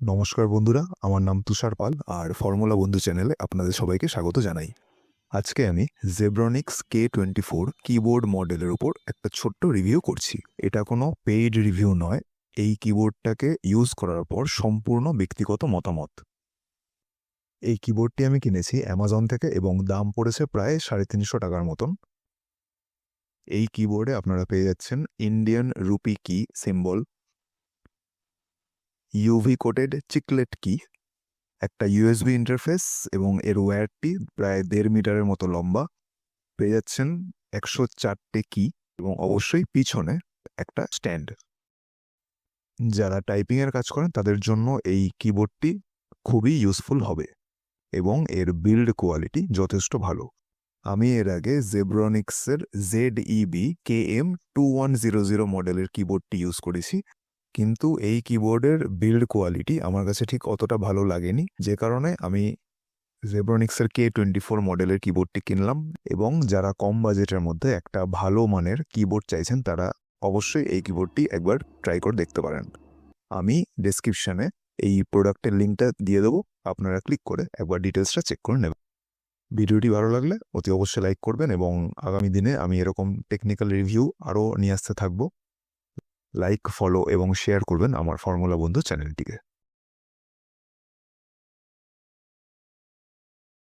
নমস্কার বন্ধুরা, আমার নাম তুষার পাল আর ফর্মুলা বন্ধু চ্যানেলে আপনাদের সবাইকে স্বাগত জানাই। আজকে আমি Zebronics K twenty four keyboard মডেলের উপর একটা ছোট্ট রিভিউ করছি। এটা কোনো পেইড রিভিউ নয়, এই কিবোর্ডটাকে ইউজ করার পর সম্পূর্ণ ব্যক্তিগত মতামত। এই কিবোর্ডটি আমি কিনেছি অ্যামাজন থেকে এবং দাম পড়েছে প্রায় সাড়ে তিনশো টাকার মতন। এই কিবোর্ডে আপনারা পেয়ে যাচ্ছেন Indian rupee key symbol UV coated chiclet key একটা ইউএসবি ইন্টারফেস এবং এর ওয়্যারটি প্রায় দেড় মিটারের মতো লম্বা। পেয়ে যাচ্ছেন একশো চারটে কি এবং অবশ্যই পিছনে একটা স্ট্যান্ড যারা টাইপিংয়ের কাজ করেন, তাদের জন্য এই কিবোর্ডটি খুবই ইউজফুল হবে এবং এর বিল্ড কোয়ালিটি যথেষ্ট ভালো। আমি এর আগে জেব্রনিক্সের Z E B K M two one zero zero মডেলের কিবোর্ডটি ইউজ করেছি। কিন্তু এই কিবোর্ডের বিল্ড কোয়ালিটি আমার কাছে ঠিক অতটা ভালো লাগেনি। যে কারণে আমি জেব্রনিক্সের কে টোয়েন্টি ফোর মডেলের কিবোর্ডটি কিনলাম এবং যারা কম বাজেটের মধ্যে একটা ভালো মানের কিবোর্ড চাইছেন, তারা অবশ্যই এই কিবোর্ডটি একবার ট্রাই করে দেখতে পারেন। আমি ডেসক্রিপশনে এই প্রোডাক্টের লিঙ্কটা দিয়ে দেবো, আপনারা ক্লিক করে একবার ডিটেলসটা চেক করে নেবেন। ভিডিওটি ভালো লাগলে অতি অবশ্যই লাইক করবেন এবং আগামী দিনে আমি এরকম টেকনিক্যাল রিভিউ আরও নিয়ে আসতে থাকব। লাইক ফলো এবং শেয়ার করবেন আমার ফর্মুলা বন্ধু চ্যানেলটিকে।